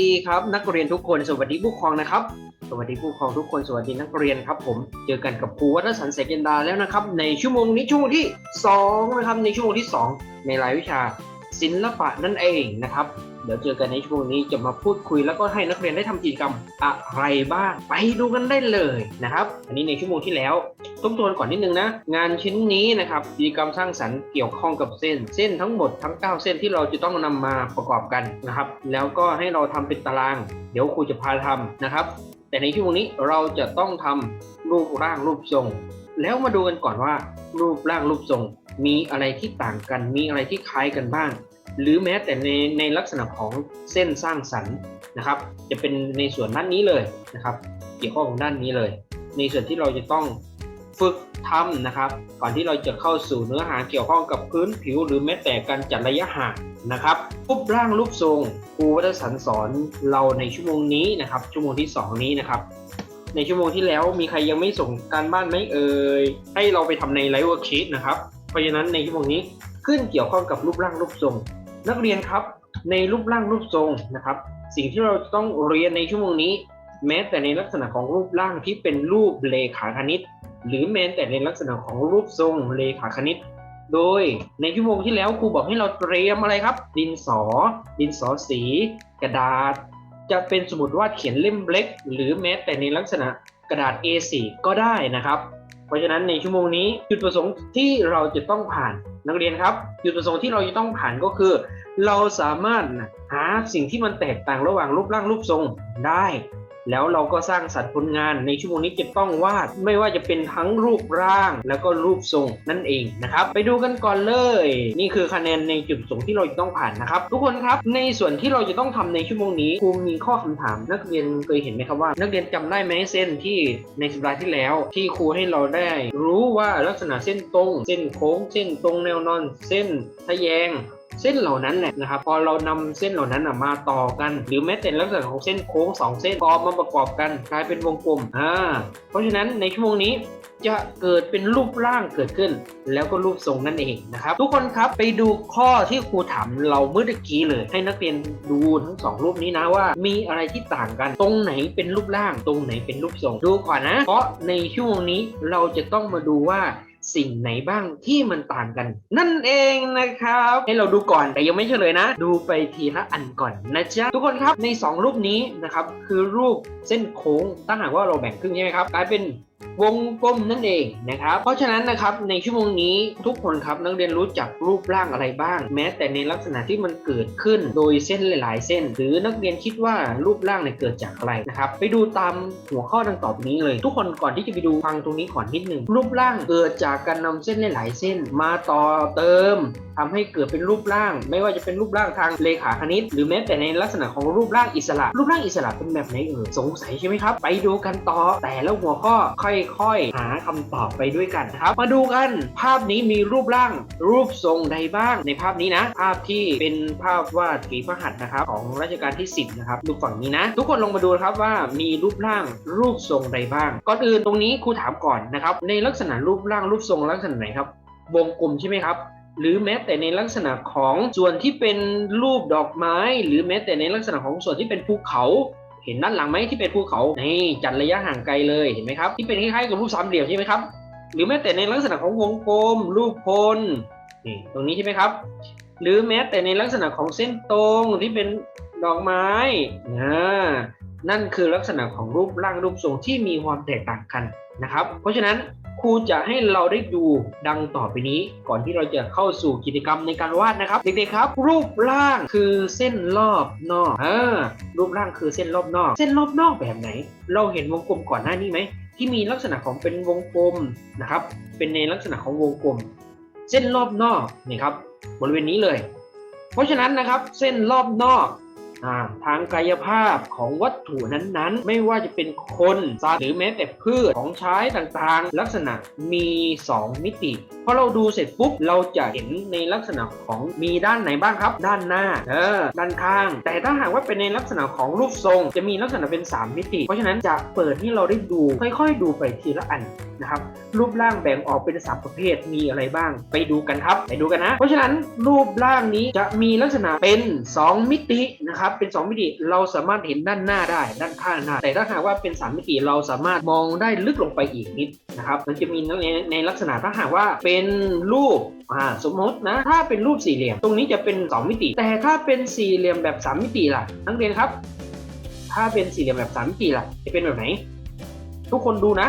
ดีครับ นักเรียนทุกคนสวัสดีผู้ปกครองนะครับ สวัสดีผู้ปกครองทุกคนสวัสดีนักเรียนครับ ผมเจอกันกับครูวัฒนสันเสกินดาแล้วนะครับ ในชั่วโมงนี้ชั่วโมงที่สองนะครับในชั่วโมงที่สองในรายวิชาศิลปะนั่นเองนะครับ เดี๋ยวเจอกันในชั่วโมงนี้จะมาพูดคุยแล้วก็ให้นักเรียนได้ทำกิจกรรมอะไรบ้าง ไปดูกันได้เลยนะครับ อันนี้ในชั่วโมงที่แล้วทบทวนก่อนนิดนึงนะ งานชิ้นนี้นะครับกิจกรรมสร้างสรรค์เกี่ยวข้องกับเส้น เส้นทั้งหมดทั้ง 9 เส้นที่เราจะต้องนำมาประกอบกันนะครับ แล้วก็ให้เราทำเป็นตาราง เดี๋ยวครูจะพาทำนะครับ แต่ในชั่วโมงนี้เราจะต้องทำรูปร่างรูปทรง แล้วมาดูกันก่อนว่า รูปร่างรูปทรง มีอะไรที่ต่างกัน มีอะไรที่คล้ายกันบ้าง หรือแม้แต่ในในลักษณะของเส้นสร้างสรรค์นะครับ จะเป็นในส่วนด้านนี้เลยนะครับ เกี่ยวข้องกับด้านนี้เลย ในส่วนที่เราจะต้องฝึกทำนะครับ ก่อนที่เราจะเข้าสู่เนื้อหาเกี่ยวข้องกับพื้นผิว หรือแม้แต่การจัดระยะห่างนะครับรูปร่างรูปทรงครูวัฒนสันสอนเราในชั่วโมงนี้นะครับ ชั่วโมงที่ 2 นี้นะครับ ในชั่วโมงที่แล้วมีใครยังไม่ส่งการบ้านไหมเอ่ยให้เราไปทำในไลฟ์เวิร์กชีตนะครับ เพราะฉะนั้นในชั่วโมงนี้ขึ้นเกี่ยวข้องกับรูปร่างรูปทรง นักเรียนครับในรูปร่างรูปทรงนะครับ สิ่งที่เราต้องเรียนในชั่วโมงนี้ แม้แต่ในลักษณะของรูปร่างที่เป็นรูปเลขาคณิต หรือแม้แต่ในลักษณะของรูปทรงเลขาคณิต โดยในชั่วโมงที่แล้วครูบอกให้เราเตรียมอะไรครับ ดินสอ ดินสอสี กระดาษ จะเป็นสมุดวาดเขียนเล่มเล็ก หรือแม้แต่ในลักษณะกระดาษ A4 ก็ได้นะครับ เพราะฉะนั้นในชั่วโมงนี้จุดประสงค์ที่เราจะต้องผ่านนักเรียนครับ จุดประสงค์ที่เราจะต้องผ่านก็คือ เราสามารถหาสิ่งที่มันแตกต่างระหว่างรูปร่างรูปทรงได้ แล้วเราก็สร้างสรรค์ผลงานในชั่วโมงนี้จะต้องวาด ไม่ว่าจะเป็นทั้งรูปร่างแล้วก็รูปทรงนั่นเองนะครับ ไปดูกันก่อนเลย นี่คือคะแนนในจุดประสงที่เราจะต้องผ่านนะครับ ทุกคนครับในส่วนที่เราจะต้องทำในชั่วโมงนี้ครูมีข้อคำถาม นักเรียนเคยเห็นไหมครับว่า นักเรียนจำได้ไหมเส้นที่ในสัปดาห์ที่แล้ว ที่ครูให้เราได้ รู้ว่าลักษณะเส้นตรง เส้นโค้ง เส้นตรงแนวนอน เส้นทะแยง เส้นเหล่านั้นแหละนะครับพอเรานำเส้นเหล่านั้นมาต่อกัน หรือแม้แต่ลักษณะของเส้นโค้งสองเส้นพอมาประกอบกันกลายเป็นวงกลมอ่าเพราะฉะนั้นในชั่วโมงนี้จะเกิดเป็นรูปร่างเกิดขึ้น แล้วก็รูปทรงนั่นเองนะครับ ทุกคนครับไปดูข้อที่ครูถามเราเมื่อกี้เลย ให้นักเรียนดูทั้งสองรูปนี้นะว่า มีอะไรที่ต่างกัน ตรงไหนเป็นรูปร่าง ตรงไหนเป็นรูปทรงดูก่อนนะ เพราะในช่วงนี้เราจะต้องมาดูว่า สิ่งไหนบ้างที่มันต่างกัน นั่นเองนะครับ ให้เราดูก่อนแต่ยังไม่เฉลยนะ ดูไปทีละอันก่อนนะจ๊ะทุกคนครับใน 2 รูปนี้นะครับคือรูปเส้นโค้งถ้าหากว่าเราแบ่งครึ่งใช่ไหมครับกลายเป็น วงกลมนั่นเองนะครับ เพราะฉะนั้นนะครับในชั่วโมงนี้ทุกคนครับนักเรียนรู้จักรูปร่างอะไรบ้าง แม้แต่ในลักษณะที่มันเกิดขึ้นโดยเส้นหลาย ๆ เส้น หรือนักเรียนคิดว่ารูปร่างเนี่ยเกิดจากอะไรนะครับไปดูตามหัวข้อดังต่อไปนี้เลย ทุกคนก่อนที่จะไปดูฟังตรงนี้ก่อนนิดนึงรูปร่างเกิดจากการนำเส้นหลาย ๆ เส้น มาต่อเติมทำให้เกิดเป็นรูปร่าง ไม่ว่าจะเป็นรูปร่างทางเลขาคณิต หรือแม้แต่ในลักษณะของรูปร่างอิสระ รูปร่างอิสระเป็นแบบไหนเอ่ยสงสัยใช่ไหมครับ ไปดูกันต่อแต่แล้วหัวข้อค่ค่อยๆ หาคำตอบไปด้วยกันนะครับ มาดูกัน ภาพนี้มีรูปร่าง รูปทรงใดบ้าง ในภาพนี้นะ ภาพที่เป็นภาพวาดฝีพระหัตถ์นะครับ ของรัชกาลที่ 10 นะครับ ดูฝั่งนี้นะ ทุกคนลงมาดูครับว่ามีรูปร่าง รูปทรงใดบ้าง ก่อนอื่นตรงนี้ครูถามก่อนนะครับ ในลักษณะรูปร่าง รูปทรงลักษณะไหนครับ วงกลมใช่ไหมครับหรือแม้แต่ในลักษณะของส่วนที่เป็นรูปดอกไม้ หรือแม้แต่ในลักษณะของส่วนที่เป็นภูเขา เห็นด้านหลังไหมที่เป็นภูเขานี่จัดระยะห่างไกลเลยเห็นไหมครับที่เป็นคล้ายๆกับรูปสามเหลี่ยมใช่ไหมครับหรือแม้แต่ในลักษณะของวงกลมรูปพลนี่ตรงนี้ใช่ไหมครับ หรือแม้แต่ในลักษณะของเส้นตรงที่เป็นดอกไม้นะนั่นคือลักษณะของรูปร่างรูปทรงที่มีความแตกต่างกันนะครับ เพราะฉะนั้นครูจะให้เราได้ดูดังต่อไปนี้ ก่อนที่เราจะเข้าสู่กิจกรรมในการวาดนะครับ เด็กๆครับ รูปร่างคือเส้นรอบนอกเอ่ารูปร่างคือเส้นรอบนอก เส้นรอบนอกแบบไหน เราเห็นวงกลมก่อนหน้านี้ไหมที่มีลักษณะของเป็นวงกลมนะครับ เป็นในลักษณะของวงกลม เส้นรอบนอกนี่ครับบริเวณนี้เลย เพราะฉะนั้นนะครับ เส้นรอบนอก ทางกายภาพของวัตถุนั้นๆ ไม่ว่าจะเป็นคนสัตว์หรือแม้แต่พืชของใช้ต่างๆ ลักษณะมี 2 มิติพอเราดูเสร็จปุ๊บเราจะเห็นในลักษณะของมีด้านไหนบ้างครับ ด้านหน้าเออด้านข้าง แต่ถ้าหากว่าเป็นในลักษณะของรูปทรง จะมีลักษณะเป็น 3 มิติ เพราะฉะนั้นจะเปิดให้เราได้ดูค่อยๆ ดูไปทีละอันนะครับรูปร่างแบ่งออกเป็นสามประเภทมีอะไรบ้าง ไปดูกันครับไปดูกันนะ เพราะฉะนั้นรูปร่างนี้จะมีลักษณะเป็น 2 มิตินะครับเป็น 2 มิติ เราสามารถเห็นด้านหน้าได้ด้านข้างได้แต่ถ้าหากว่าเป็น 3 มิติเราสามารถมองได้ลึกลงไปอีกนิดนะครับมันจะมีในในลักษณะถ้าหากว่าเป็นรูปอ่าสมมตินะ ถ้าเป็นรูปสี่เหลี่ยม ตรงนี้จะเป็น 2 มิติ แต่ถ้าเป็นสี่เหลี่ยมแบบ 3 มิติล่ะนักเรียนครับ ถ้าเป็นสี่เหลี่ยมแบบ3มิติล่ะ จะเป็นแบบไหน ทุกคนดูนะ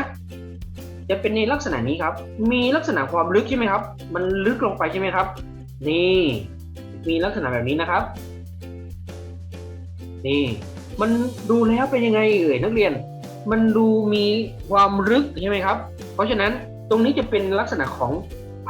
จะเป็นในลักษณะนี้ครับ มีลักษณะความลึกใช่ไหมครับ มันลึกลงไปใช่ไหมครับ นี่ มีลักษณะแบบนี้นะครับ นี่ มันดูแล้วเป็นยังไงเอ่ยนักเรียน มันดูมีความลึกใช่ไหมครับ เพราะฉะนั้นตรงนี้จะเป็นลักษณะของ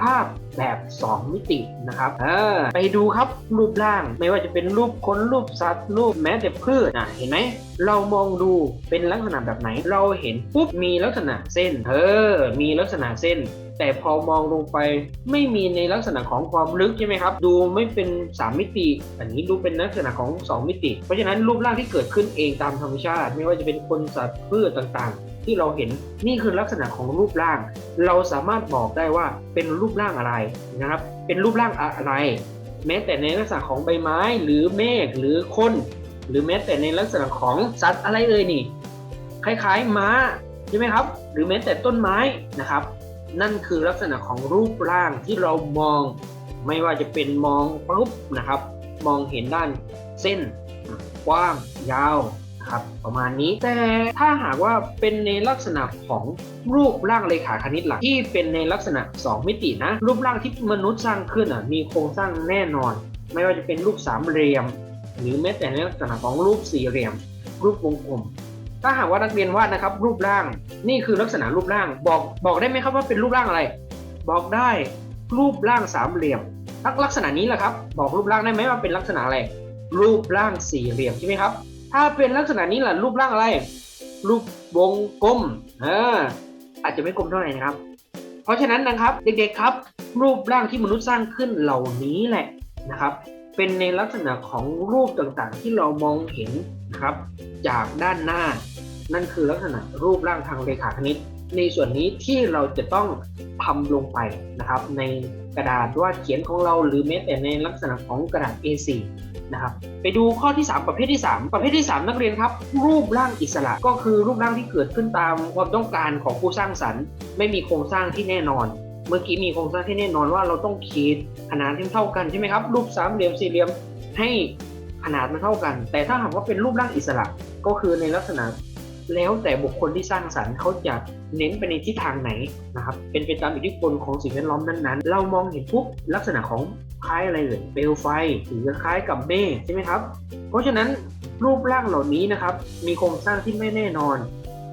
ภาพแบบ 2 มิตินะครับเออไปดูครับรูปร่างไม่ว่าจะเป็นรูปคนรูปสัตว์รูปแม้แต่พืชอะเห็นไหมเรามองดูเป็นลักษณะแบบไหน เราเห็นปุ๊บมีลักษณะเส้นเออมีลักษณะเส้นแต่พอมองลงไปไม่มีในลักษณะของความลึกใช่ไหมครับ ดูไม่เป็น 3 มิติอันนี้ดูเป็นลักษณะของ 2 มิติ เพราะฉะนั้นรูปร่างที่เกิดขึ้นเองตามธรรมชาติ ไม่ว่าจะเป็นคนสัตว์พืชต่างๆ ที่เราเห็นนี่คือลักษณะของรูปร่าง เราสามารถบอกได้ว่าเป็นรูปร่างอะไรนะครับ เป็นรูปร่างอะไร แม้แต่ในลักษณะของใบไม้หรือเมฆหรือคน หรือแม้แต่ในลักษณะของสัตว์อะไรเอ่ยนี่ คล้ายๆม้าใช่ไหมครับ หรือแม้แต่ต้นไม้นะครับ นั่นคือลักษณะของรูปร่างที่เรามอง ไม่ว่าจะเป็นมองปุ๊บนะครับ มองเห็นด้านเส้น กว้าง ยาว ครับประมาณนี้แต่ถ้าหากว่าเป็นในลักษณะของรูปร่างเลขาคณิตหลักที่เป็นในลักษณะ 2 มิตินะ รูปร่างที่มนุษย์สร้างขึ้นอะมีโครงสร้างแน่นอน ไม่ว่าจะเป็นรูปสามเหลี่ยม หรือแม้แต่ในลักษณะของรูปสี่เหลี่ยม รูปวงกลมถ้าหากว่านักเรียนวาดนะครับรูปร่างนี่คือลักษณะรูปร่างบอกบอกได้ไหมครับว่าเป็นรูปร่างอะไร บอกได้รูปร่างสามเหลี่ยมลักษณะนี้แหละครับ บอกรูปร่างได้ไหมว่าเป็นลักษณะอะไรรูปร่างสี่เหลี่ยมใช่ไหมครับ ถ้าเป็นลักษณะนี้แหละรูปร่างอะไร รูปวงกลมเอออาจจะไม่กลมเท่าไหร่นะครับ เพราะฉะนั้นนะครับเด็กๆครับ รูปร่างที่มนุษย์สร้างขึ้นเหล่านี้แหละนะครับ เป็นในลักษณะของรูปต่างๆ ที่เรามองเห็นนะครับ จากด้านหน้า นั่นคือลักษณะรูปร่างทางเรขาคณิต ในส่วนนี้ที่เราจะต้องทำลงไปนะครับ ในกระดาษวาดเขียนของเราหรือแม้แต่ในลักษณะของกระดาษ A4 นะครับไปดูข้อที่ 3 ประเภทที่ 3 ประเภทที่ 3 นักเรียนครับ รูปร่างอิสระก็คือรูปร่างที่เกิดขึ้นตามความต้องการของผู้สร้างสรรค์ ไม่มีโครงสร้างที่แน่นอน เมื่อกี้มีโครงสร้างที่แน่นอนว่าเราต้องขีดขนาดที่เท่ากันใช่ไหมครับรูปสามเหลี่ยมสี่เหลี่ยมให้ขนาดมันเท่ากัน แต่ถ้าหากว่าเป็นรูปร่างอิสระก็คือในลักษณะ แล้วแต่บุคคลที่สร้างสรรค์เขาจะเน้นไปในทิศทางไหนนะครับ เป็นไปตามอิทธิพลของสิ่งแวดล้อมนั้นๆ เรามองเห็นปุ๊บลักษณะของคล้ายอะไรเลยเปลวไฟหรือคล้ายกับเมฆใช่ไหมครับ เพราะฉะนั้นรูปร่างเหล่านี้นะครับ มีโครงสร้างที่ไม่แน่นอน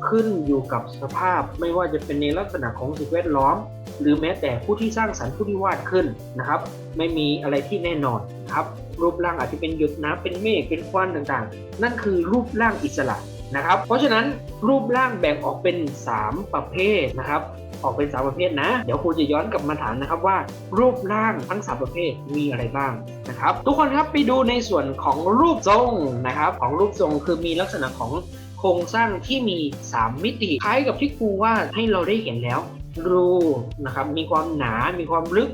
ขึ้นอยู่กับสภาพไม่ว่าจะเป็นในลักษณะของสิ่งแวดล้อม หรือแม้แต่ผู้ที่สร้างสรรค์ผู้ที่วาดขึ้นนะครับ ไม่มีอะไรที่แน่นอนครับรูปร่างอาจจะเป็นหยดน้ำเป็นเมฆเป็นควันต่างๆ นั่นคือรูปร่างอิสระ นะครับ เพราะฉะนั้นรูปร่างแบ่งออกเป็น 3 ประเภทนะครับ ออกเป็น3ประเภทนะ เดี๋ยวครูจะย้อนกลับมาถามนะครับว่า รูปร่างทั้ง 3 ประเภทมีอะไรบ้างนะครับ ทุกคนครับไปดูในส่วนของรูปทรงนะครับ ของรูปทรงคือมีลักษณะของโครงสร้างที่มี 3 มิติคล้ายกับที่ครูว่าให้เราได้เห็นแล้ว รูนะครับมีความหนา มีความลึก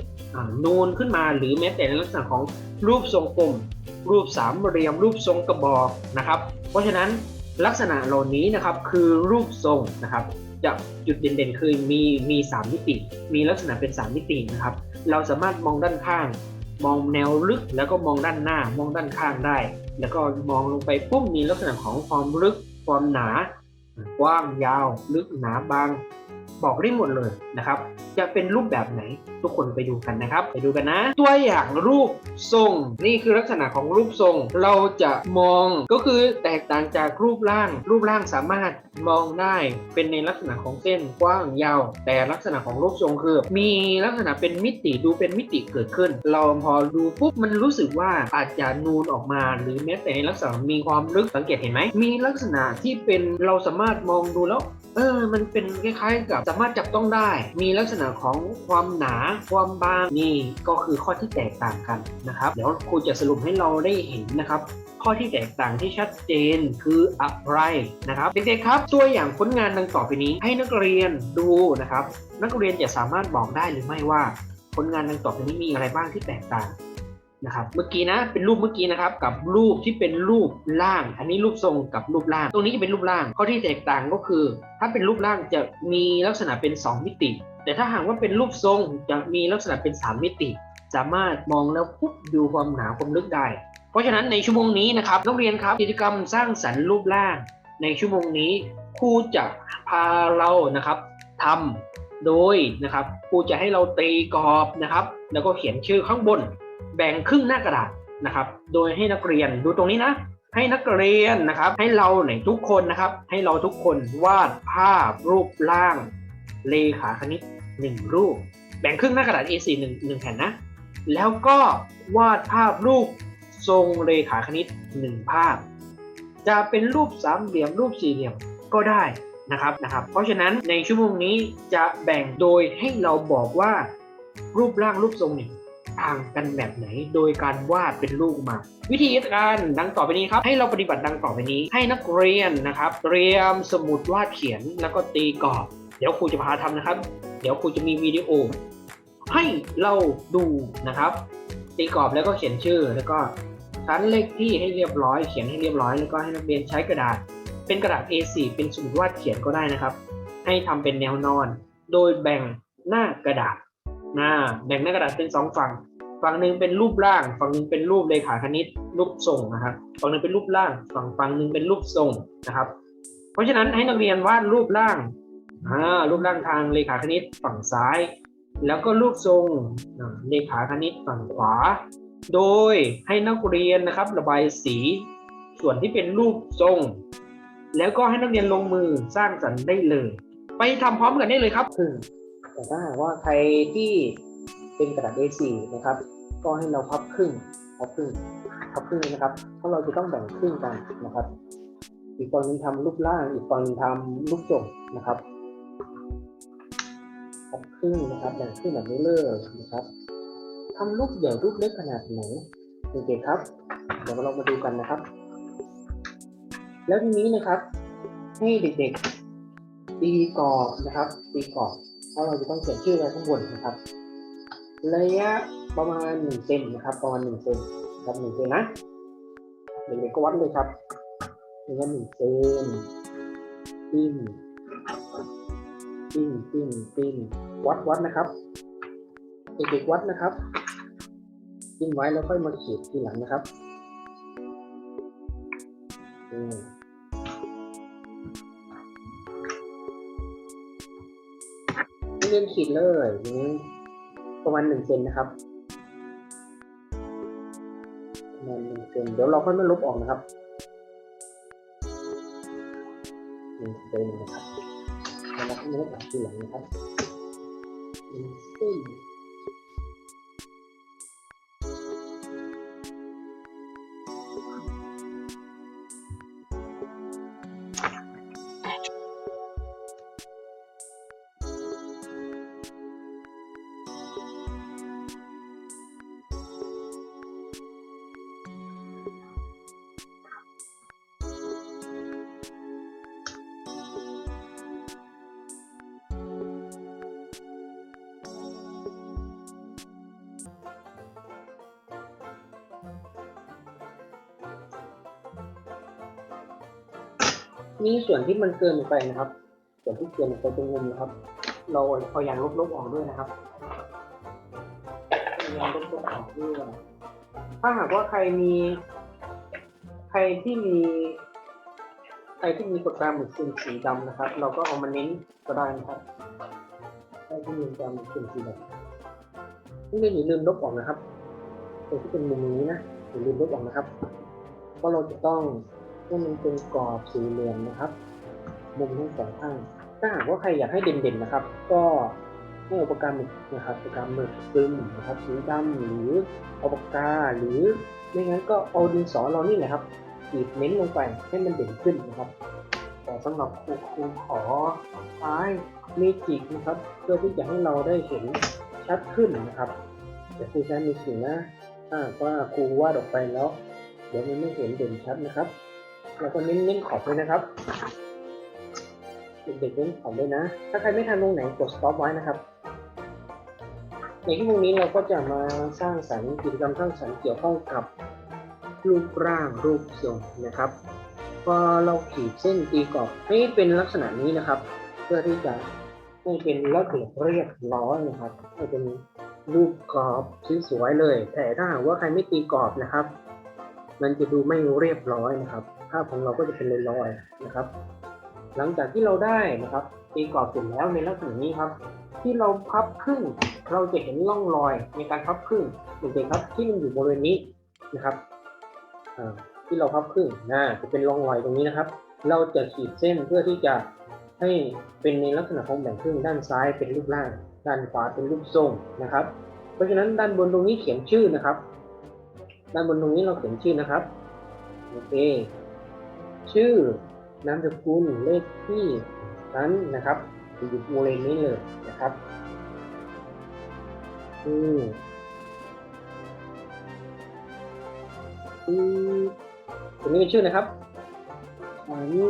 นูนขึ้นมาหรือแม้แต่ในลักษณะของรูปทรงกลมรูปสามเหลี่ยมรูปทรงกระบอกนะครับ เพราะฉะนั้น ลักษณะเหล่านี้นะครับคือรูปทรงนะครับจะจุดเด่นๆคือมีมีสามมิติ มีลักษณะเป็น 3 มิตินะครับ เราสามารถมองด้านข้าง มองแนวลึกแล้วก็มองด้านหน้ามองด้านข้างได้ แล้วก็มองลงไปปุ๊บมีลักษณะของความลึก ความหนา กว้างยาว ลึกหนาบาง บอกได้หมดเลยนะครับ จะเป็นรูปแบบไหนทุกคนไปดูกันนะครับ ไปดูกันนะ ตัวอย่างรูปทรง นี่คือลักษณะของรูปทรง เราจะมองก็คือแตกต่างจากรูปร่าง รูปร่างสามารถมองได้เป็นในลักษณะของเส้นกว้างยาว แต่ลักษณะของรูปทรงคือ มีลักษณะเป็นมิติดูเป็นมิติเกิดขึ้น เราพอดูปุ๊บมันรู้สึกว่าอาจจะนูนออกมา หรือแม้แต่ในลักษณะมีความลึกสังเกตเห็นไหมมีลักษณะที่เป็นเราสามารถมองดูแล้ว เออ มันเป็นคล้ายๆกับสามารถจับต้องได้ มีลักษณะของความหนา ความบาง นี่ก็คือข้อที่แตกต่างกันนะครับ เดี๋ยวครูจะสรุปให้เราได้เห็นนะครับข้อที่แตกต่างที่ชัดเจนคืออะไรนะครับเด็กๆครับ ตัวอย่างผลงานดังต่อไปนี้ให้นักเรียนดูนะครับ นักเรียนจะสามารถบอกได้หรือไม่ว่า ผลงานดังต่อไปนี้มีอะไรบ้างที่แตกต่าง นะครับเมื่อกี้นะเป็นรูปเมื่อกี้นะครับกับรูปที่เป็นรูปร่าง อันนี้รูปทรงกับรูปร่าง ตรงนี้จะเป็นรูปร่างข้อที่แตกต่างก็คือ ถ้าเป็นรูปร่างจะมีลักษณะเป็น 2 มิติ แต่ถ้าหากว่าเป็นรูปทรงจะมีลักษณะเป็น 3 มิติ สามารถมองแล้วปุ๊บดูความหนาความลึกได้ เพราะฉะนั้นในชั่วโมงนี้นะครับนักเรียนครับกิจกรรมสร้างสรรค์รูปร่าง ในชั่วโมงนี้ครูจะพาเรานะครับทำโดยนะครับครูจะให้เราตีกรอบนะครับ แล้วก็เขียนชื่อข้างบน แบ่งครึ่งหน้ากระดาษนะครับ โดยให้นักเรียนดูตรงนี้นะ ให้นักเรียนนะครับ ให้เราเนี่ยทุกคนนะครับ ให้เราทุกคนวาดภาพรูปร่าง เลขาคณิตหนึ่งรูป แบ่งครึ่งหน้ากระดาษ A4 หนึ่งหนึ่งแผ่นนะ แล้วก็วาดภาพรูปทรงเลขาคณิตหนึ่งภาพ จะเป็นรูปสามเหลี่ยมรูปสี่เหลี่ยมก็ได้นะครับนะครับ เพราะฉะนั้นในชั่วโมงนี้จะแบ่งโดยให้เราบอกว่ารูปร่างรูปทรงเนี่ย ต่างกันแบบไหน โดยการวาดเป็นรูปมาวิธีการดังต่อไปนี้ครับ ให้เราปฏิบัติดังต่อไปนี้ ให้นักเรียนนะครับ เตรียมสมุดวาดเขียนแล้วก็ตีกรอบ เดี๋ยวครูจะพาทำนะครับ เดี๋ยวครูจะมีวิดีโอ ให้เราดูนะครับ ตีกรอบแล้วก็เขียนชื่อ แล้วก็ชั้นเลขที่ให้เรียบร้อย เขียนให้เรียบร้อยแล้วก็ให้นักเรียนใช้กระดาษ เป็นกระดาษ A4 เป็นสมุดวาดเขียนก็ได้นะครับ ให้ทำเป็นแนวนอน โดยแบ่งหน้ากระดาษ น้าแบ่งหน้ากระดาษเป็นสองฝั่ง ฝั่งหนึ่งเป็นรูปร่าง ฝั่งหนึ่งเป็นรูปเลขาคณิต รูปทรงนะครับ ฝั่งหนึ่งเป็นรูปร่าง ฝั่งฝั่งหนึ่งเป็นรูปทรงนะครับ เพราะฉะนั้นให้นักเรียนวาดรูปร่างอ่ารูปร่างทางเลขาคณิตฝั่งซ้าย แล้วก็รูปทรงเลขาคณิตฝั่งขวา โดยให้นักเรียนนะครับระบายสีส่วนที่เป็นรูปทรง แล้วก็ให้นักเรียนลงมือสร้างสรรค์ได้เลย ไปทำพร้อมกันได้เลยครับคือ แต่ถ้าหากว่าใครที่เป็นกระดาษ A4 นะครับ ก็ให้เราพับครึ่งพับครึ่งพับครึ่งนะครับ เพราะเราจะต้องแบ่งครึ่งกันนะครับ อีกฝั่งหนึงทำรูปร่าง อีกฝั่งหนึงทำรูปทรงนะครับพับครึ่งนะครับแบ่งครึ่งแบบนี้เลยนะครับทำรูปใหญ่รูปเล็กขนาดไหนเด็กๆครับ เดี๋ยวเรามาดูกันนะครับ แล้วทีนี้นะครับ ให้เด็กๆตีกรอบนะครับ ตีกรอบ เพราเราจะต้องเขียนชื่อไว้ข้างบนนะครับระยะประมาณหนึ่งเซนนะครับประมาณหนึ่งเซนครับหนึ่งเซนนะเด็กๆก็วัดเลยครับระยะหนึ่งเซนปิ้นปิ้นปิ้นปิ้นวัดวัดนะครับเด็กๆวัดนะครับปิ้นไว้แล้วค่อยมาขีดทีหลังนะครับอืม เล่นขีดเลยนี้ประมาณหนึ่งเซนนะครับประมาณหนึ่งเซนเดี๋ยวเราค่อยมาลบออกนะครับหนึ่งเซนนะครับแล้วเราก็มาลบออกทีหลังนะครับหนึ่งเซน ส่วนที่มันเกินไปนะครับ ส่วนที่เกินไปตรงมุมนะครับ เราพยายามลบๆออกด้วยนะครับยายามลบๆออกด้วยถ้าหากว่าใครมี ใครที่มี ใครที่มีปากกาหมึกสีดำนะครับ เราก็เอามาเน้นก็ได้นะครับได้ที่มุมจอมันเป็นสีดงนี่อย่าลืมลบออกนะครับตรงที่เป็นมุมนี้นะอย่าลืมลบออกนะครับเพราะเราจะต้อง ให้มันเป็นกรอบสี่เหลี่ยมนะครับ มุมทั้งสองข้างถ้าหากว่าใครอยากให้เด่นๆนะครับ ก็ให้อาปากกาหมึกนะครับอุปากกาหมึกซึมนะครับสีดำหรือเอาปากกาหรือไม่งั้นก็เอาดินสอเรานี่แหละครับขีดเน้นลงไปให้มันเด่นขึ้นนะครับ แต่สำหรับครูครูขอใช้เมจิกนะครับ เพื่อที่จะให้เราได้เห็นชัดขึ้นนะครับแต่ครูใช้เมจิกนะถ้าว่าครูวาดออกไปแล้ว เดี๋ยวมันไม่เห็นเด่นชัดนะครับ แล้วก็เน้นเน้นขอบเลยนะครับ เด็กๆเน้นขอบเลยนะ ถ้าใครไม่ทันตรงไหนกด stop ไว้นะครับ ในที่ตรงนี้เราก็จะมาสร้างสรรค์กิจกรรมสร้างสรรค์เกี่ยวข้องกับรูปร่างรูปทรงนะครับ พอเราขีดเส้นตีกรอบให้เป็นลักษณะนี้นะครับ เพื่อที่จะให้เป็นระเบียบเรียบร้อยนะครับให้เป็นรูปกรอบสวยๆเลย แต่ถ้าหากว่าใครไม่ตีกรอบนะครับ มันจะดูไม่เรียบร้อยนะครับาพของเราก็จะเป็นลอยๆนะครับ หลังจากที่เราได้นะครับตีกรอบเสร็จแล้วในลักษณะนี้ครับ ที่เราพับครึ่งเราจะเห็นร่องรอยในการพับครึ่งเด็กๆครับที่มันอยู่บริเวณนี้นะครับที่เราพับครึ่งนะจะเป็นร่องรอยตรงนี้นะครับ เราจะขีดเส้นเพื่อที่จะให้เป็นในลักษณะของแบ่งครึ่งด้านซ้ายเป็นรูปร่าง ด้านขวาเป็นรูปทรงนะครับ เพราะฉะนั้นด้านบนตรงนี้เขียนชื่อนะครับ ด้านบนตรงนี้เราเขียนชื่อนะครับโอเค ชื่อนามสกุลเลขที่นั้นนะครับอยู่บริเวณนี้เลยนะครับอืมอืมตรงนี้เป็นชื่อนะครับอันนี้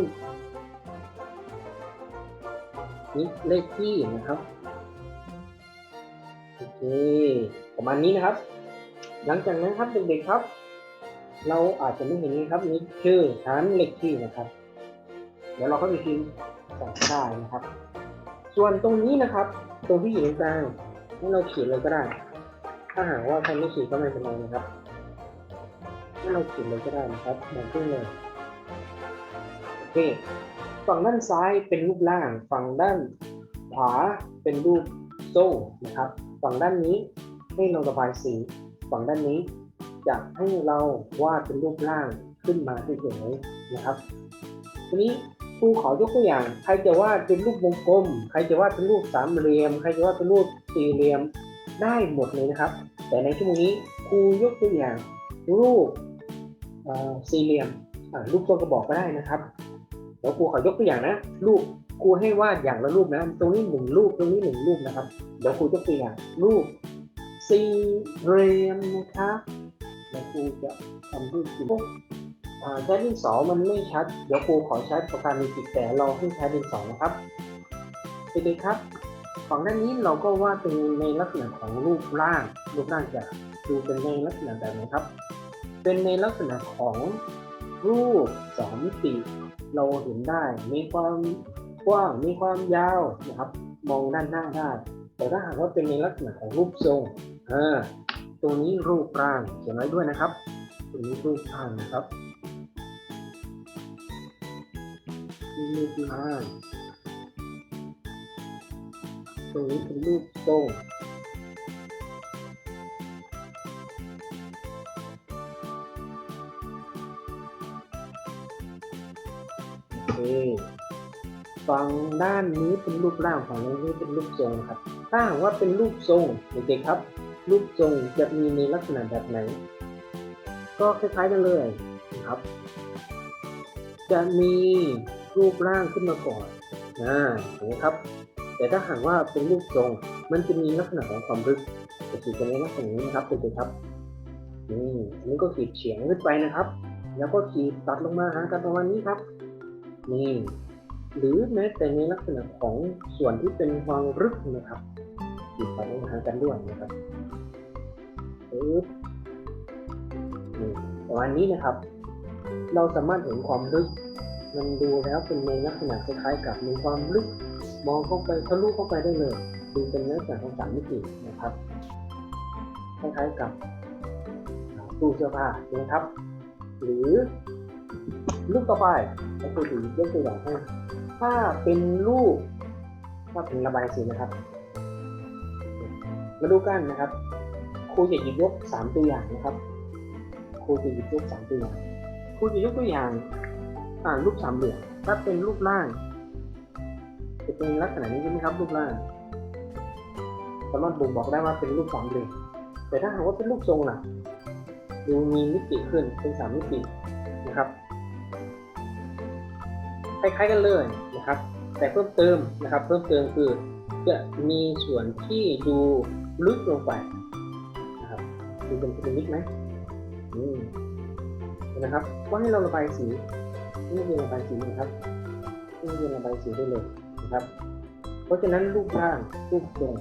นี่เลขที่นะครับโอเคประมาณนี้นะครับ หลังจากนั้นครับเด็กๆครับ เราอาจจะไม่เห็นนี้ครับนี่ชื่อชั้นเลขที่นะครับ เดี๋ยวเราก็ไปพิมพ์ใส่ได้นะครับ ส่วนตรงนี้นะครับ ตรงที่อยู่ตรงกลางให้เราขียนเลยก็ได้ ถ้าหากว่าใครไม่ขียนก็ไม่เป็นไรนะครับให้เราขียนเลยก็ได้นะครับเหมือนกันเลยโอเคฝั่งด้านซ้ายเป็นรูปร่าง ฝั่งด้านขวาเป็นรูปโซ่นะครับ ฝั่งด้านนี้ให้เราระบายสี ฝั่งด้านนี้ จะให้เราวาดเป็นรูปร่างขึ้นมาเฉยๆนะครับ ทีนี้ครูขอยกตัวอย่าง ใครจะวาดเป็นรูปวงกลม ใครจะวาดเป็นรูปสามเหลี่ยม ใครจะวาดเป็นรูปสี่เหลี่ยมได้หมดเลยนะครับ แต่ในชั่วโมงนี้ครูยกตัวอย่าง รูปสี่เหลี่ยมรูปตัวกระบอกก็ได้นะครับเดี๋ยวครูขอยกตัวอย่างนะ รูปครูให้วาดอย่างละรูปนะ ตรงนี้หนึ่งรูปตรงนี้หนึ่งรูปนะครับ เดี๋ยวครูยกตัวอย่างรูปสี่เหลี่ยมนะครับ ดี๋ยวครูจะทำรูปสี่อ่าใช้ดินสอมันไม่ชัด เดี๋ยวครูขอใช้ปากกาเมจิกแต่เราให้ใช้ดินสอนะครับเด็กๆครับฝั่งด้านนี้เราก็วาดเป็นในลักษณะของรูปร่าง รูปร่างจะดูเป็นในลักษณะแบบไหนครับ เป็นในลักษณะของรูปสองมิติ เราเห็นได้ มีความกว้าง มีความยาวนะครับ มองด้านหน้าได้ แต่ถ้าหากว่าเป็นในลักษณะของรูปทรงอ่า ตรงนี้รูปร่างเขียนไว้ด้วยนะครับ ตรงนี้รูปร่างนะครับนี่รูปร่างตรงนี้เป็นรูปทรงโอเคฝั่งด้านนี้เป็นรูปร่างฝั่งนี้เป็นรูปทรงครับถ้าหากว่าเป็นรูปทรงเด็กๆครับ รูปทรงจะมีในลักษณะแบบไหน ก็คล้ายๆกันเลยนะครับ จะมีรูปร่างขึ้นมาก่อนนะเห็นไหมครับ แต่ถ้าหากว่าเป็นรูปทรงมันจะมีลักษณะของความลึกจะขีดกันในลักษณะนี้นะครับเด็กๆครับนี่อันนี้ก็ขีดเฉียงขึ้นไปนะครับ แล้วก็ขีดตัดลงมาหากันประมาณนี้ครับนี่หรือแม้แต่ในลักษณะของส่วนที่เป็นความลึกนะครับ ขีดตัดลงมาหากันด้วยนะครับปึ๊บนี่ประมาณนี้นะครับ เราสามารถเห็นความลึก มันดูแล้วเป็นในลักษณะคล้ายๆกับมีความลึก มองเข้าไปทะลุเข้าไปได้เลย ดูเป็นลักษณะของสามมิตินะครับ คล้ายๆกับตู้เสื้อผ้าใช่ไหมครับ หรือรูปต่อไปก็คือถือยกตัวอย่างให้ถ้าเป็นรูปถ้าเป็นระบายสีนะครับ มาดูกันนะครับ ครูจะหยิบยกสามตัวอย่างนะครับ ครูจะหยิบยกสามตัวอย่าง ครูจะยกตัวอย่างอ่ารูปสามเหลี่ยมถ้าเป็นรูปร่าง จะเป็นลักษณะนี้ใช่ไหมครับรูปร่างสามารถบ่งบอกได้ว่าเป็นรูปสามเหลี่ยม แต่ถ้าหากว่าเป็นรูปทรงล่ะดูมีมิติขึ้นเป็นสามมิตินะครับ คล้ายๆกันเลยนะครับ แต่เพิ่มเติมนะครับ เพิ่มเติมคือจะมีส่วนที่ดู ลึกลงไปนะครับดูเป็นพีระมิดไหมอืมนะครับว่าให้เราระบายสีนี่เรียนระบายสีนะครับนี่เรียนระบายสีได้เลยนะครับ เพราะฉะนั้นรูปร่างรูปทรง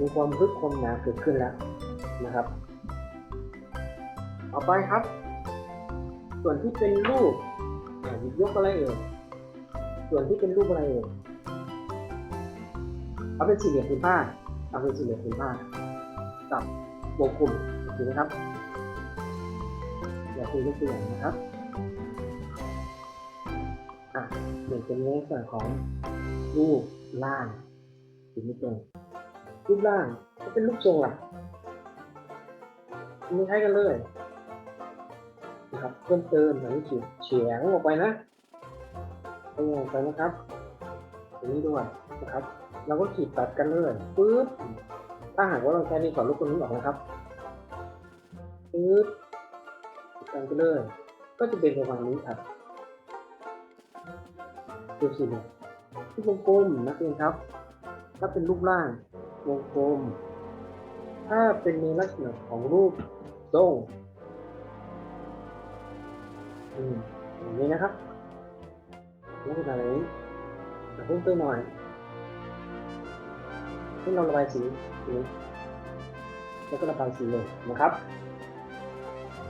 มีความลึกความหนาเกิดขึ้นแล้วนะครับต่อไปครับ ส่วนที่เป็นรูปอะหยิบยกอะไรเอ่ยส่วนที่เป็นรูปอะไรเอ่ยเอาเป็นสี่เหลี่ยมผืนผ้า เอาเป็นสี่เหลี่ยมผืนผ้ากับวงกลมถูกไหมครับอยาคุยยกตัวอย่างนะครับอะเดี๋ยวเป็นในส่วนของรูปร่างถูกไหมตรงรูปร่างก็เป็นรูปทรงล่ะไม่ใช่กันเลยนะครับเพิ่มเติมหนังฉีดเฉียงออกไปนะตรงออกไปนะครับตรงนี้ด้วยนะครับ เราก็ขีดตัดกันเลยปึ๊บถ้าหากว่าเราใช้ในสอนลูกคนนี้ออกนะครับปึ๊บขีดกันไปเลยก็จะเป็นประมาณนี้ครับดูสิเนี่ยที่วงกลมนักเรียนครับ ถ้าเป็นรูปร่างวงกลม ถ้าเป็นในลักษณะของรูปทรงอืมอย่างนี้นะครับลักษณะนี้เพิ่มเติมหน่อย ให้เราระบายสีนี้แล้วก็ระบายสีเลยนะครับ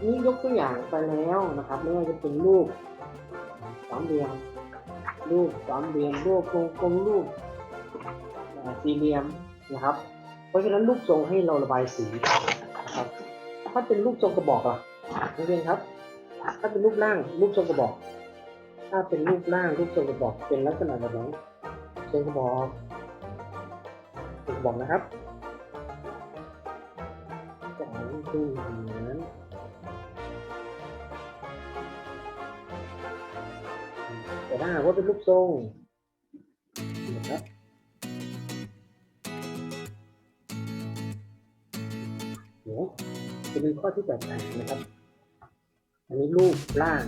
นี่ยกตัวอย่างไปแล้วนะครับ ไม่ว่าจะเป็นรูปสามเหลี่ยมรูปสามเหลี่ยมรูปวงกลมรูปสี่เหลี่ยมนะครับ เพราะฉะนั้นรูปทรงให้เราระบายสีนะครับ ถ้าเป็นรูปทรงกระบอกล่ะนักเรียนครับ ถ้าเป็นรูปร่างรูปทรงกระบอก ถ้าเป็นรูปร่างรูปทรงกระบอก เป็นลักษณะแบบไหนทรงกระบอก ทรงกระบอกนะครับสองคือเหมือนแต่ถ้าหากว่าเป็นรูปทรงนะครับเดี๋ยวจะมีข้อที่แตกต่างนะครับ อันนี้รูปร่าง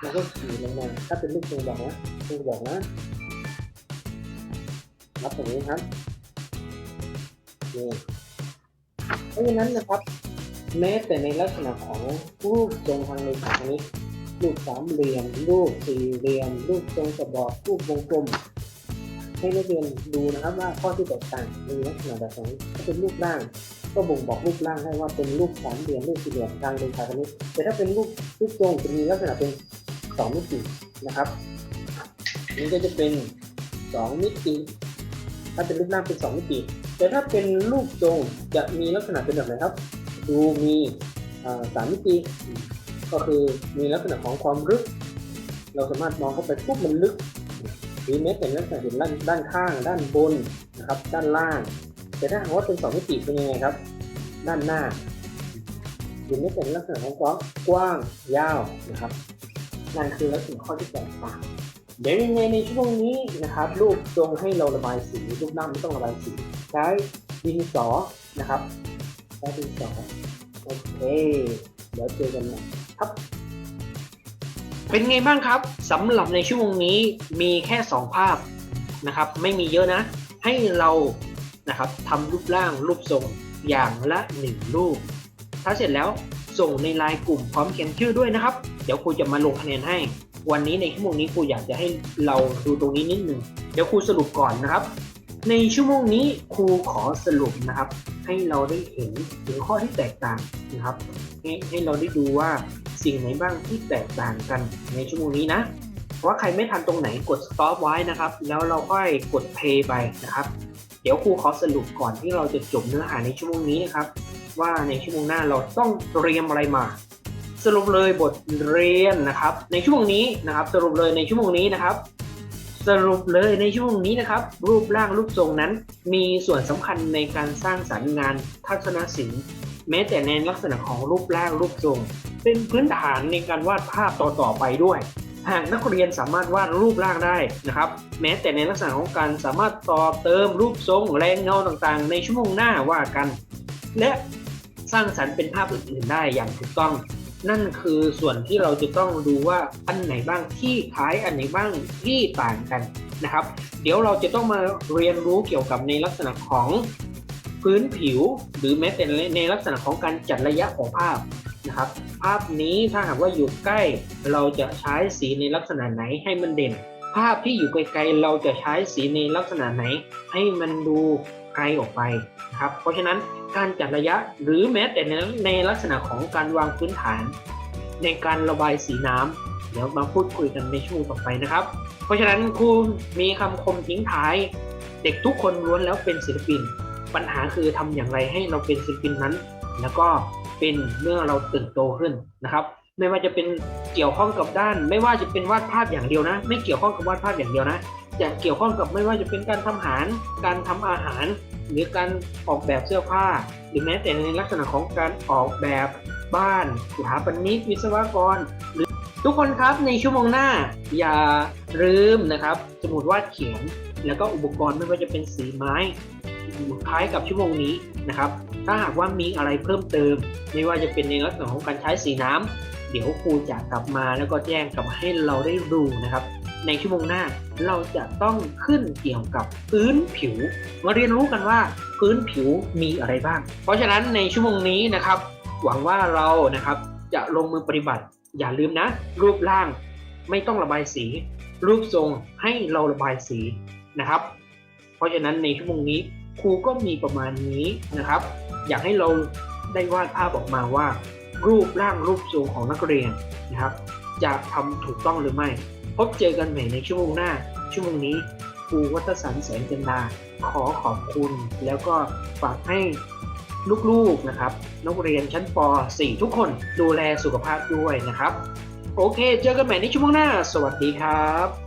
แล้วก็ขีดลงมาถ้าเป็นรูปทรงบอกนะทรงบอกนะรับตรงนี้ครับ นี่เพราะฉะนั้นนะครับ แม้แต่ในลักษณะของรูปทรงทางในทางนี้รูปสามเหลี่ยม รูปสี่เหลี่ยม รูปทรงกระบอก รูปวงกลม ให้นักเรียนดูนะครับว่าข้อที่แตกต่างมีลักษณะแบบไหนถ้าเป็นรูปร่าง ก็บ่งบอกรูปร่างได้ว่าเป็นรูปสามเหลี่ยม รูปสี่เหลี่ยมทางเดินทางนี้แต่ถ้าเป็นรูปรูปทรงจะมีลักษณะเป็นสองมิตินะครับนี่ก็จะเป็นสองมิติ ถ้าเป็นรูปร่างเป็นสองมิติ แต่ถ้าเป็นรูปทรงจะมีลักษณะเป็นแบบไหนครับ ดูมีสามมิติก็คือมีลักษณะของความลึก เราสามารถมองเข้าไปปุ๊บมันลึกหรือแม้แต่ลักษณะเห็นด้านด้านข้าง ด้านบนนะครับ ด้านล่าง แต่ถ้าหากว่าเป็นสองมิติเป็นยังไงครับ ด้านหน้าหรือไม่เป็นลักษณะของความกว้างยาวนะครับนั่นคือลักษณะข้อที่แตกต่างเดี๋ยวยังไงในช่วงนี้นะครับ รูปทรงให้เราระบายสีรูปหน้าไม่ต้องระบายสี ใช้ดินสอนะครับใช้ดินสอโอเค เดี๋ยวเจอกันใหม่ครับ เป็นไงบ้างครับสำหรับในชั่วโมงนี้มีแค่ 2 ภาพนะครับ ไม่มีเยอะนะ ให้เรานะครับทำรูปร่างรูปทรงอย่างละ 1 รูป ถ้าเสร็จแล้วส่งในไลน์กลุ่มพร้อมเขียนชื่อด้วยนะครับ เดี๋ยวครูจะมาลงคะแนนให้ วันนี้ในชั่วโมงนี้ครูอยากจะให้เราดูตรงนี้นิดหนึ่ง เดี๋ยวครูสรุปก่อนนะครับ ในชั่วโมงนี้ครูขอสรุปนะครับ ให้เราได้เห็นถึงข้อที่แตกต่างนะครับให้ให้เราได้ดูว่าสิ่งไหนบ้างที่แตกต่างกันในชั่วโมงนี้นะว่าใครไม่ทันตรงไหนกด stop ไว้นะครับ แล้วเราค่อยกด play ไปนะครับ เดี๋ยวครูขอสรุปก่อนที่เราจะจบเนื้อหาในชั่วโมงนี้นะครับ ว่าในชั่วโมงหน้าเราต้องเตรียมอะไรมา สรุปเลยบทเรียนนะครับ ในชั่วโมงนี้นะครับ สรุปเลยในชั่วโมงนี้นะครับ สรุปเลยในช่วงนี้นะครับ รูปร่างรูปทรงนั้น มีส่วนสำคัญในการสร้างสรรค์งานทัศนศิลป์ แม้แต่ในลักษณะของรูปร่างรูปทรง เป็นพื้นฐานในการวาดภาพต่อๆไปด้วย หากนักเรียนสามารถวาดรูปร่างได้นะครับ แม้แต่ในลักษณะของการสามารถต่อเติมรูปทรงแรงเงาต่างๆ ในชั่วโมงหน้าว่ากัน และสร้างสรรค์เป็นภาพอื่นๆได้อย่างถูกต้อง นั่นคือส่วนที่เราจะต้องดูว่าอันไหนบ้างที่คล้ายอันไหนบ้างที่ต่างกันนะครับ เดี๋ยวเราจะต้องมาเรียนรู้เกี่ยวกับในลักษณะของพื้นผิว หรือแม้แต่ในลักษณะของการจัดระยะของภาพนะครับ ภาพนี้ถ้าหากว่าอยู่ใกล้ เราจะใช้สีในลักษณะไหนให้มันเด่น ภาพที่อยู่ไกลๆเราจะใช้สีในลักษณะไหน ให้มันดูไกลออกไปนะครับ เพราะฉะนั้น การจัดระยะหรือแม้แต่ในในลักษณะของการวางพื้นฐาน ในการระบายสีน้ำเดี๋ยวมาพูดคุยกันในช่วงต่อไปนะครับ เพราะฉะนั้นครูมีคำคมทิ้งท้าย เด็กทุกคนล้วนแล้วเป็นศิลปิน ปัญหาคือทำอย่างไรให้เราเป็นศิลปินนั้น แล้วก็เป็นเมื่อเราเติบโตขึ้นนะครับไม่ว่าจะเป็นเกี่ยวข้องกับด้าน ไม่ว่าจะเป็นวาดภาพอย่างเดียวนะ ไม่เกี่ยวข้องกับวาดภาพอย่างเดียวนะ จะเกี่ยวข้องกับไม่ว่าจะเป็นการทำอาหาร การทำอาหาร หรือการออกแบบเสื้อผ้า หรือแม้แต่ในลักษณะของการออกแบบบ้านสถาปนิกวิศวกร หรือทุกคนครับในชั่วโมงหน้า อย่าลืมนะครับ สมุดวาดเขียน แล้วก็อุปกรณ์ไม่ว่าจะเป็นสีไม้คล้ายกับชั่วโมงนี้นะครับ ถ้าหากว่ามีอะไรเพิ่มเติม ไม่ว่าจะเป็นในลักษณะของการใช้สีน้ำเดี๋ยวครูจะกลับมาแล้วก็แจ้งกลับมาให้เราได้ดูนะครับ ในชั่วโมงหน้า เราจะต้องขึ้นเกี่ยวกับพื้นผิว มาเรียนรู้กันว่าพื้นผิวมีอะไรบ้าง เพราะฉะนั้นในชั่วโมงนี้นะครับ หวังว่าเรานะครับจะลงมือปฏิบัติ อย่าลืมนะ รูปร่างไม่ต้องระบายสี รูปทรงให้เราระบายสีนะครับ เพราะฉะนั้นในชั่วโมงนี้ครูก็มีประมาณนี้นะครับ อยากให้เราได้วาดภาพออกมาว่า รูปร่างรูปทรงของนักเรียนนะครับ จะทำถูกต้องหรือไม่ พบเจอกันใหม่ในชั่วโมงหน้า ชั่วโมงนี้ครูวัฒสันแสงจันดาขอขอบคุณ แล้วก็ฝากให้ลูกๆนะครับนักเรียนชั้นป .4 ทุกคนดูแลสุขภาพด้วยนะครับ โอเค เจอกันใหม่ในชั่วโมงหน้า สวัสดีครับ